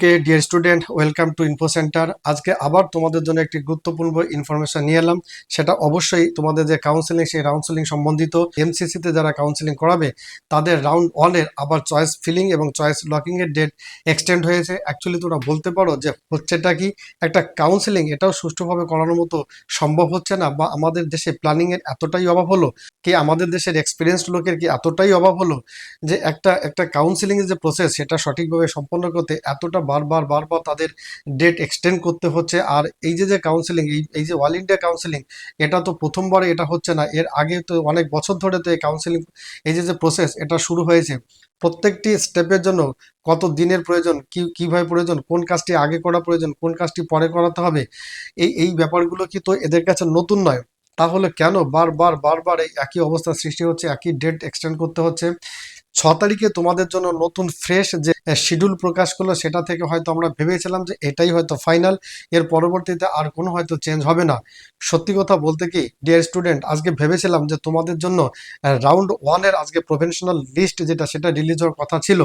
Okay dear student welcome to info centre আজকে আবার তোমাদের জন্য একটি গুরুত্বপূর্ণ ইনফরমেশন নিয়ে এলাম। সেটা অবশ্যই তোমাদের যে কাউন্সিলিং সেই কাউন্সিলিং সম্বন্ধিত এমসিসিতে যারা কাউন্সিলিং করাবে, তাদের রাউন্ড ওয়ানের আবার চয়েস ফিলিং এবং চয়েস লকিং এর ডেট এক্সটেন্ড হয়েছে। অ্যাকচুয়ালি তোমরা বলতে পারো যে হচ্ছেটা কি? একটা কাউন্সিলিং এটাও সুষ্ঠুভাবে করানোর মতো সম্ভব হচ্ছে না বা আমাদের দেশে প্ল্যানিং এর এতটাই অভাব হলো, কি আমাদের দেশের এক্সপিরিয়েন্সড লোকের কি এতটাই অভাব হলো যে একটা একটা কাউন্সিলিং এর যে প্রসেস সেটা সঠিকভাবে সম্পন্ন করতে এতটা বারবার বারবার তাদের ডেট এক্সটেন্ড করতে হচ্ছে। আর এই যে যে কাউন্সিলিং এই এই যে অল ইন্ডিয়া কাউন্সিলিং এটা তো প্রথমবারে এটা হচ্ছে না। এর আগে তো অনেক বছর ধরে তো এই কাউন্সিলিং এই যে যে প্রসেস এটা শুরু হয়েছে। প্রত্যেকটি স্টেপের জন্য কত দিনের প্রয়োজন, কি, কীভাবে প্রয়োজন, কোন কাজটি আগে করা প্রয়োজন, কোন কাজটি পরে করাতে হবে, এই এই ব্যাপারগুলো কি তো এদের কাছে নতুন নয়। তাহলে কেন বারবার বারবার এই একই অবস্থা সৃষ্টি হচ্ছে, একই ডেট এক্সটেন্ড করতে হচ্ছে? ছ তারিখে তোমাদের জন্য নতুন ফ্রেশ যে শিডিউল প্রকাশ করল, সেটা থেকে হয়তো আমরা ভেবেছিলাম যে এটাই হয়তো ফাইনাল এর পরবর্তীতে আর কোনো হয়তো চেঞ্জ হবে না। সত্যি কথা বলতে কি ডিয়ার স্টুডেন্ট আজকে ভেবেছিলাম যে তোমাদের জন্য রাউন্ড ওয়ানের আজকে প্রফেশনাল লিস্ট যেটা, সেটা রিলিজ হওয়ার কথা ছিল।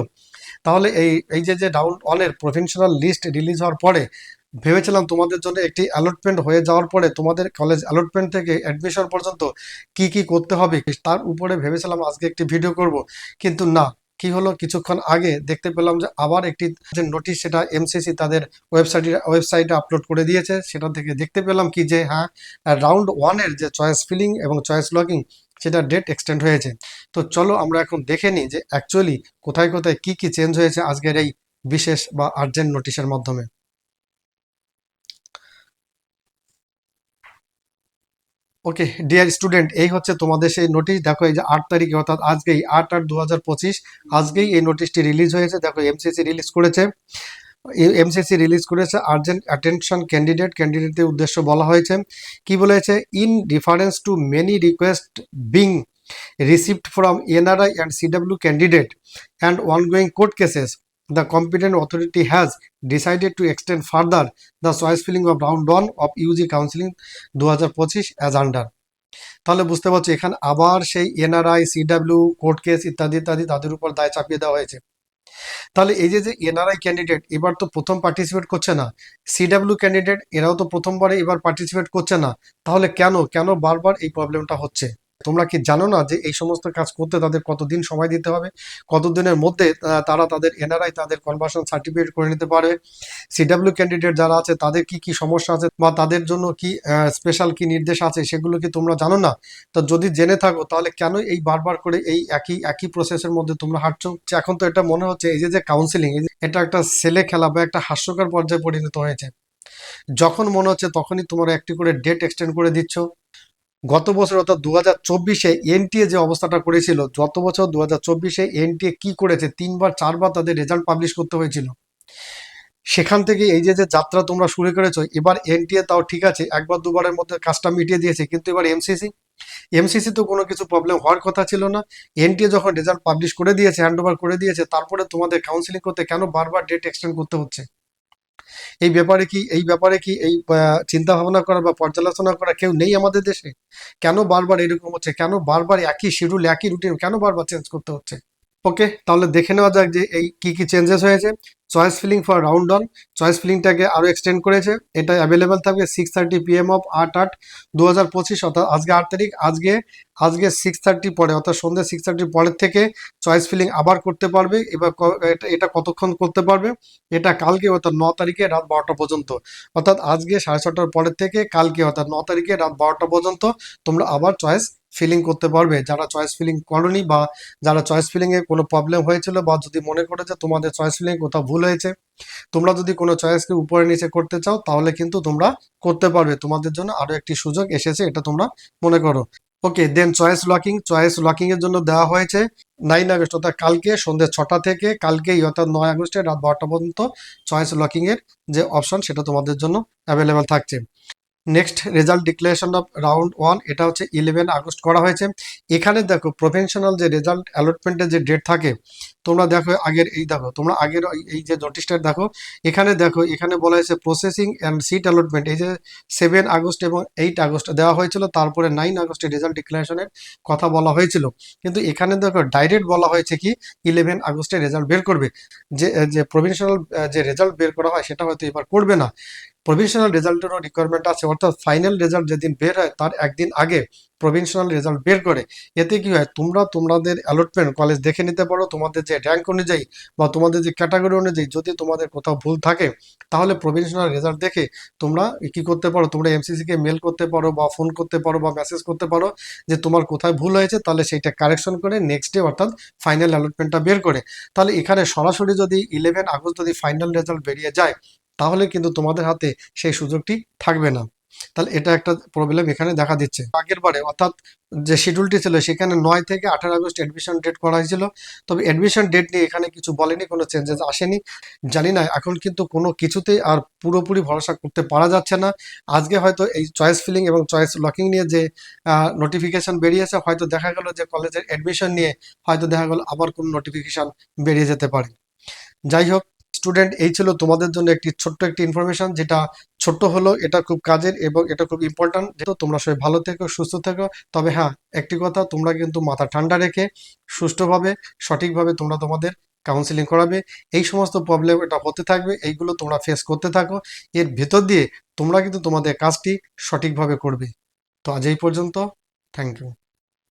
তাহলে এই এই যে যে রাউন্ড ওয়ানের প্রফেশনাল লিস্ট রিলিজ হওয়ার পরে ভেবেছিলাম তোমাদের জন্য একটি অ্যালটমেন্ট হয়ে যাওয়ার পরে তোমাদের কলেজ অ্যালটমেন্ট থেকে অ্যাডমিশন পর্যন্ত কি কি করতে হবে তার উপরে ভেবেছিলাম আজকে একটি ভিডিও করব। কিন্তু না, কি হলো? কিছুক্ষণ আগে দেখতে পেলাম যে আবার একটি যে নোটিশ সেটা এমসিসি তাদের ওয়েবসাইটে ওয়েবসাইটে আপলোড করে দিয়েছে। সেটা থেকে দেখতে পেলাম কি যে হ্যাঁ রাউন্ড ওয়ানের যে চয়েস ফিলিং এবং চয়েস লগিং সেটা ডেট এক্সটেন্ড হয়েছে। তো চলো আমরা এখন দেখে নিই যে অ্যাকচুয়ালি কোথায় কোথায় কি কি চেঞ্জ হয়েছে আজকের এই বিশেষ বা আর্জেন্ট নোটিশের মাধ্যমে। ওকে ডিয়ার স্টুডেন্ট এই হচ্ছে তোমাদের সেই নোটিশ দেখো এই যে আট তারিখে অর্থাৎ আজকেই আট আট দু হাজার পঁচিশ আজকেই এই নোটিশটি রিলিজ হয়েছে। দেখো এমসিসি রিলিজ করেছে। এমসিসি রিলিজ করেছে। আর্জেন্ট অ্যাটেনশন ক্যান্ডিডেট ক্যান্ডিডেটের উদ্দেশ্য বলা হয়েছে। কি বলেছে? In reference to many request being received from NRI and CW candidate and ongoing court cases, the competent authority has decided to extend further the choice filling of round 1 of UG counseling 2025 as under. তাহলে বুঝতে পারছ, এখানে আবার সেই NRI CW court case ইত্যাদি ইত্যাদি তাদের উপর দায় চাপিয়ে দেওয়া হয়েছে। তাহলে এই যে যে এনআরআই ক্যান্ডিডেট এবার তো প্রথম পার্টিসিপেট করছে না। সিডাব্লিউ ক্যান্ডিডেট এরাও তো প্রথমবারে এবার পার্টিসিপেট করছে না। তাহলে কেন? কেন বারবার এই প্রবলেমটা হচ্ছে? তোমরা কি জানো না যে এই সমস্ত কাজ করতে তাদের কতদিন সময় দিতে হবে? কতদিনের মধ্যে তারা তাদের এনআরআই তাদের কনভার্সন সার্টিফিকেট করে নিতে পারে? সিডাব্লিউ ক্যান্ডিডেট যারা আছে, তাদের কি কি সমস্যা আছে? বা তাদের জন্য কি স্পেশাল কি নির্দেশ আছে? সেগুলো কি তোমরা জানো না? তো যদি জেনে থাকো, তাহলে কেন এই বারবার করে এই একই একই প্রসেসের মধ্যে তোমরা হাঁটছো? এখন তো এটা মনে হচ্ছে এই যে যে কাউন্সিলিং এটা একটা ছেলে খেলা বা একটা হাস্যকর পর্যায়ে পরিণত হয়েছে। যখন মনে হচ্ছে তখনই তোমরা একটি করে ডেট এক্সটেন্ড করে দিচ্ছ। গত বছর অর্থাৎ দু হাজার চব্বিশে এনটিএ যে অবস্থাটা করেছিল, গত বছর দু হাজার চব্বিশে এনটিএ কি করেছে, তিনবার, চারবার তাদের রেজাল্ট পাবলিশ করতে হয়েছিল। সেখান থেকে এই যে যে যাত্রা তোমরা শুরু করেছ, এবার এনটিএ তাও ঠিক আছে, একবার দুবারের মধ্যে কাজটা মিটিয়ে দিয়েছে, কিন্তু এবার এমসিসি এমসিসি তো কোনো কিছু প্রবলেম হওয়ার কথা ছিল না। এনটিএ যখন রেজাল্ট পাবলিশ করে দিয়েছে হ্যান্ড করে দিয়েছে, তারপরে তোমাদের কাউন্সিলিং করতে কেন বারবার ডেট এক্সটেন্ড করতে হচ্ছে? এই ব্যাপারে কি, এই ব্যাপারে কি এই চিন্তা ভাবনা করা বা পর্যালোচনা করা কেউ নেই আমাদের দেশে? কেন বারবার এরকম হচ্ছে? কেন বারবার একই শিডিউল একই রুটিন কেন বারবার চেঞ্জ করতে হচ্ছে? ওকে তাহলে দেখে নেওয়া যাক যে এই কি কি চেঞ্জেস হয়েছে। Choice filling for round on choice ফিলিংটাকে আরও এক্সটেন্ড করেছে। এটা অ্যাভেলেবেল থাকবে সিক্স থার্টি পিএম অফ আট আট দু হাজার পঁচিশ, অর্থাৎ আজকে আট তারিখ। আজকে আজকে সিক্স থার্টি পরে, অর্থাৎ সন্ধ্যে সিক্স থার্টির পরের থেকে চয়েস ফিলিং আবার করতে পারবে এবার এটা কতক্ষণ করতে পারবে? এটা কালকে, অর্থাৎ ন তারিখে রাত বারোটা পর্যন্ত। অর্থাৎ আজকে সাড়ে ছটার পরের থেকে কালকে, অর্থাৎ ন তারিখে রাত বারোটা পর্যন্ত তোমরা আবার চয়েস ফিলিং করতে পারবে। যারা চয়েস ফিলিং করনি বা যারা চয়েস ফিলিংয়ে কোনো প্রবলেম হয়েছিল বা যদি মনে করে যে তোমাদের চয়েস ফিলিং কোথাও ভুল হয়েছে, তোমরা যদি কোনো চয়েসকে উপরে নিচে করতে চাও, তাহলে কিন্তু তোমরা করতে পারবে। তোমাদের জন্য আরও একটি সুযোগ এসেছে, এটা তোমরা মনে করো। Okay then choice locking choice locking এর জন্য দেওয়া হয়েছে নাইন আগস্ট, অর্থাৎ কালকে সন্ধ্যে ছটা থেকে কালকেই, অর্থাৎ নয় আগস্টে রাত বারোটা পর্যন্ত চয়েস লকিং এর যে অপশন সেটা তোমাদের জন্য অ্যাভেলেবেল থাকছে। Next result declaration of round one এটা হচ্ছে ইলেভেন আগস্ট করা হয়েছে। এখানে দেখো প্রফেশনাল যে রেজাল্ট অ্যালটমেন্টের যে ডেট থাকে, তোমরা দেখো আগের এই দেখো, তোমরা আগের এই- যে নোটিশটা দেখো, এখানে দেখো, এখানে বলা হয়েছে প্রসেসিং অ্যান্ড সিট অ্যালটমেন্ট এই যে সেভেন আগস্ট এবং এইট আগস্ট দেওয়া হয়েছিল, তারপরে নাইন আগস্টে রেজাল্ট ডিক্লারেশনের কথা বলা হয়েছিল। কিন্তু এখানে দেখো ডাইরেক্ট বলা হয়েছে কি ইলেভেন আগস্টে রেজাল্ট বের করবে। যে যে প্রভিশনাল যে রেজাল্ট বের করা হয়, সেটা হয়তো এবার করবে না। প্রভিশনাল রেজাল্টেরও রিকোয়ারমেন্ট আছে। অর্থাৎ ফাইনাল রেজাল্ট যেদিন বের হয়, তার একদিন আগে প্রভিশনাল রেজাল্ট বের করে। এতে কি হয়? তোমরা তোমাদের অ্যালটমেন্ট কলেজ দেখে নিতে পারো, তোমাদের যে র্যাঙ্ক অনুযায়ী বা তোমাদের যে ক্যাটাগরি অনুযায়ী যদি তোমাদের কোথাও ভুল থাকে, তাহলে প্রভিশনাল রেজাল্ট দেখে তোমরা কি করতে পারো? তোমরা এমসিসিকে মেল করতে পারো বা ফোন করতে পারো বা মেসেজ করতে পারো যে তোমার কোথায় ভুল হয়েছে, তাহলে সেইটা কারেকশন করে নেক্সট ডে অর্থাৎ ফাইনাল অ্যালটমেন্টটা বের করে। তাহলে এখানে সরাসরি যদি ইলেভেন আগস্ট যদি ফাইনাল রেজাল্ট বেরিয়ে যায় তাহলে কিন্তু তোমাদের হাতে সেই সুযোগটি থাকবে না। তাহলে এটা একটা প্রবলেম এখানে দেখা দিচ্ছে। আগের বারে অর্থাৎ যে শিডিউলটি ছিল, সেখানে নয় থেকে আঠারো আগস্ট অ্যাডমিশন ডেট করা হয়েছিল। তবে অ্যাডমিশন ডেট নিয়ে এখানে কিছু বলেনি, কোনো চেঞ্জেস আসেনি। জানি না, এখন কিন্তু কোনো কিছুতেই আর পুরোপুরি ভরসা করতে পারা যাচ্ছে না। আজকে হয়তো এই চয়েস ফিলিং এবং চয়েস লকিং নিয়ে যে নোটিফিকেশন বেরিয়েছে, হয়তো দেখা গেল যে কলেজের অ্যাডমিশন নিয়ে হয়তো দেখা গেল আবার কোনো নোটিফিকেশন বেরিয়ে যেতে পারে। যাই হোক স্টুডেন্ট, এই ছিল তোমাদের জন্য একটি ছোট্ট একটি ইনফরমেশন যেটা ছোট্ট হলো, এটা খুব কাজের এবং এটা খুব ইম্পর্ট্যান্ট যেহেতু তোমরা সবাই ভালো থেকো, সুস্থ থেকো, তবে হ্যাঁ একটি কথা, তোমরা কিন্তু মাথা ঠান্ডা রেখে সুষ্ঠুভাবে, সঠিকভাবে তোমরা তোমাদের কাউন্সিলিং করাবে। এই সমস্ত প্রবলেম এটা হতে থাকবে, এইগুলো তোমরা ফেস করতে থাকো। এর ভেতর দিয়ে তোমরা কিন্তু তোমাদের কাজটি সঠিকভাবে করবে। তো আজ এই পর্যন্ত থ্যাংক ইউ